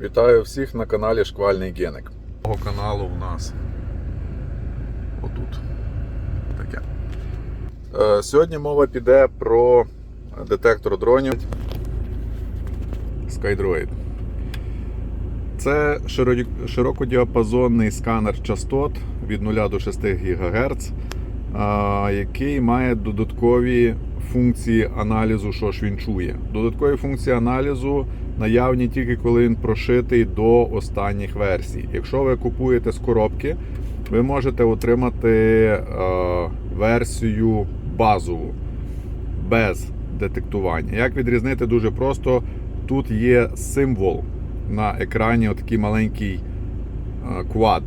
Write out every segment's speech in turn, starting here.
Вітаю всіх на каналі Шквальний Геник. Того каналу у нас отут. Таке. Е, Сьогодні мова піде про детектор дронів SkyDroid. Це широкодіапазонний сканер частот від 0 до 6 ГГц, який має додаткові функції аналізу, що ж він чує. Додаткові функції аналізу наявні тільки коли він прошитий до останніх версій. Якщо ви купуєте з коробки, ви можете отримати е, версію базову без детектування. Як відрізнити дуже просто, тут є символ на екрані, отакий маленький е, квад,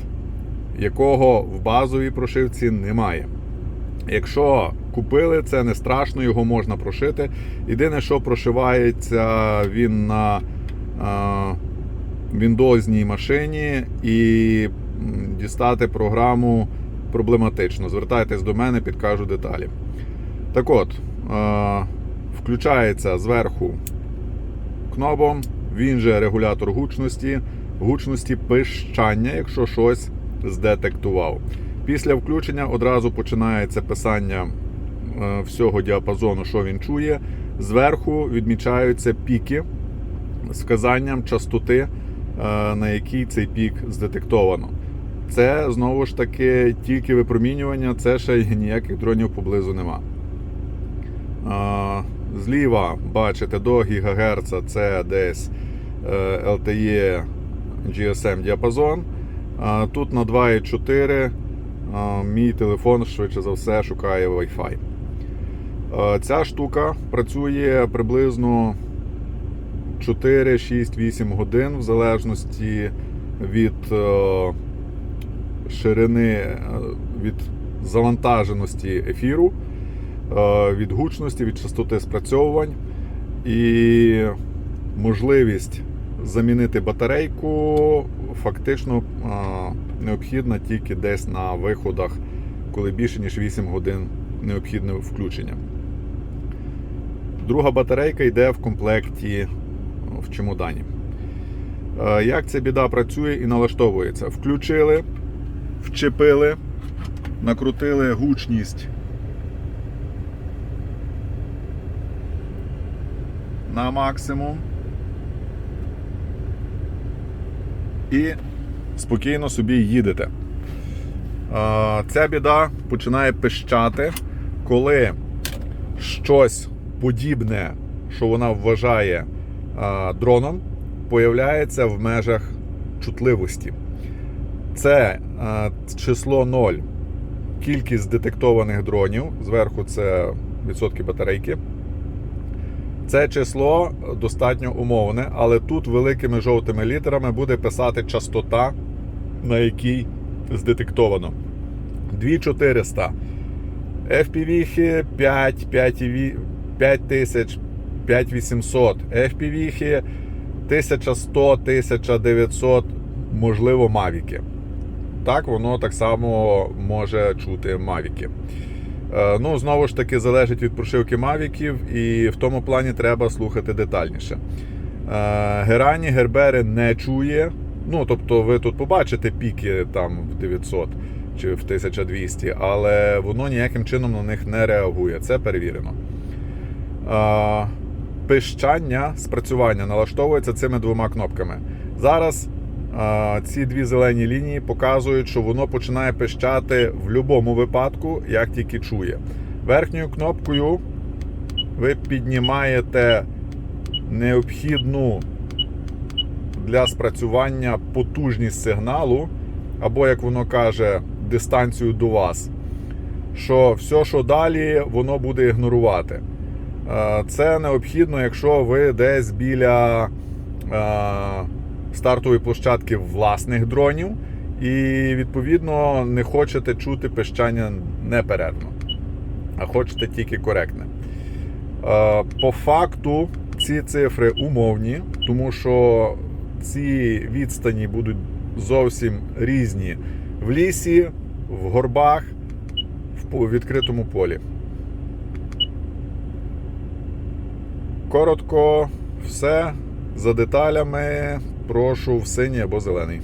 якого в базовій прошивці немає. Якщо купили, це не страшно, його можна прошити. Єдине, що прошивається він на Windows машині і дістати програму проблематично. Звертайтесь до мене, підкажу деталі. Так от, включається зверху кнопом, він же регулятор гучності, гучності пищання, якщо щось здетектував. Після включення одразу починається писання е, всього діапазону, що він чує. Зверху відмічаються піки з вказанням частоти, е, на якій цей пік здетектовано. Це знову ж таки тільки випромінювання, це ще й ніяких дронів поблизу нема. Зліва бачите до ГГц це десь е, LTE GSM діапазон. Тут на 2,4 а, мій телефон швидше за все шукає Wi-Fi. Ця штука працює приблизно 4, 6, 8 годин в залежності від е, ширини, е, від завантаженості ефіру, е, від гучності, від частоти спрацьовувань і можливість замінити батарейку фактично е, необхідна тільки десь на виходах, коли більше ніж 8 годин необхідне включення. Друга батарейка йде в комплекті в чемодані. Е, Як ця біда працює і налаштовується? Включили, вчепили, накрутили гучність на максимум. І спокійно собі їдете. Ця біда починає пищати, коли щось подібне, що вона вважає дроном, появляється в межах чутливості. Це число 0, кількість детектованих дронів. Зверху це відсотки батарейки. Це число достатньо умовне, але тут великими жовтими літерами буде писати частота, на якій здетектовано. 2400. FPV 5, 5, 5000, 5800. FPV 1100, 1900, можливо, мавіки. Так, воно так само може чути мавіки. Е, Ну, знову ж таки, залежить від прошивки мавіків, і в тому плані треба слухати детальніше. Е, Герані Гербери не чує. Ну, тобто, ви тут побачите піки там в 900 чи в 1200, але воно ніяким чином на них не реагує. Це перевірено. Е, Пищання спрацювання налаштовується цими двома кнопками. Зараз ці дві зелені лінії показують, що воно починає пищати в будь-якому випадку, як тільки чує. Верхньою кнопкою ви піднімаєте необхідну для спрацювання потужність сигналу, або, як воно каже, дистанцію до вас. Що все, що далі, воно буде ігнорувати. Е, Це необхідно, якщо ви десь біля е, стартової площадки власних дронів, і відповідно не хочете чути пищання неперервно, а хочете тільки коректне. Е, По факту ці цифри умовні, тому що ці відстані будуть зовсім різні в лісі, в горбах, в відкритому полі. Коротко, все за деталями прошу в синій або зелений.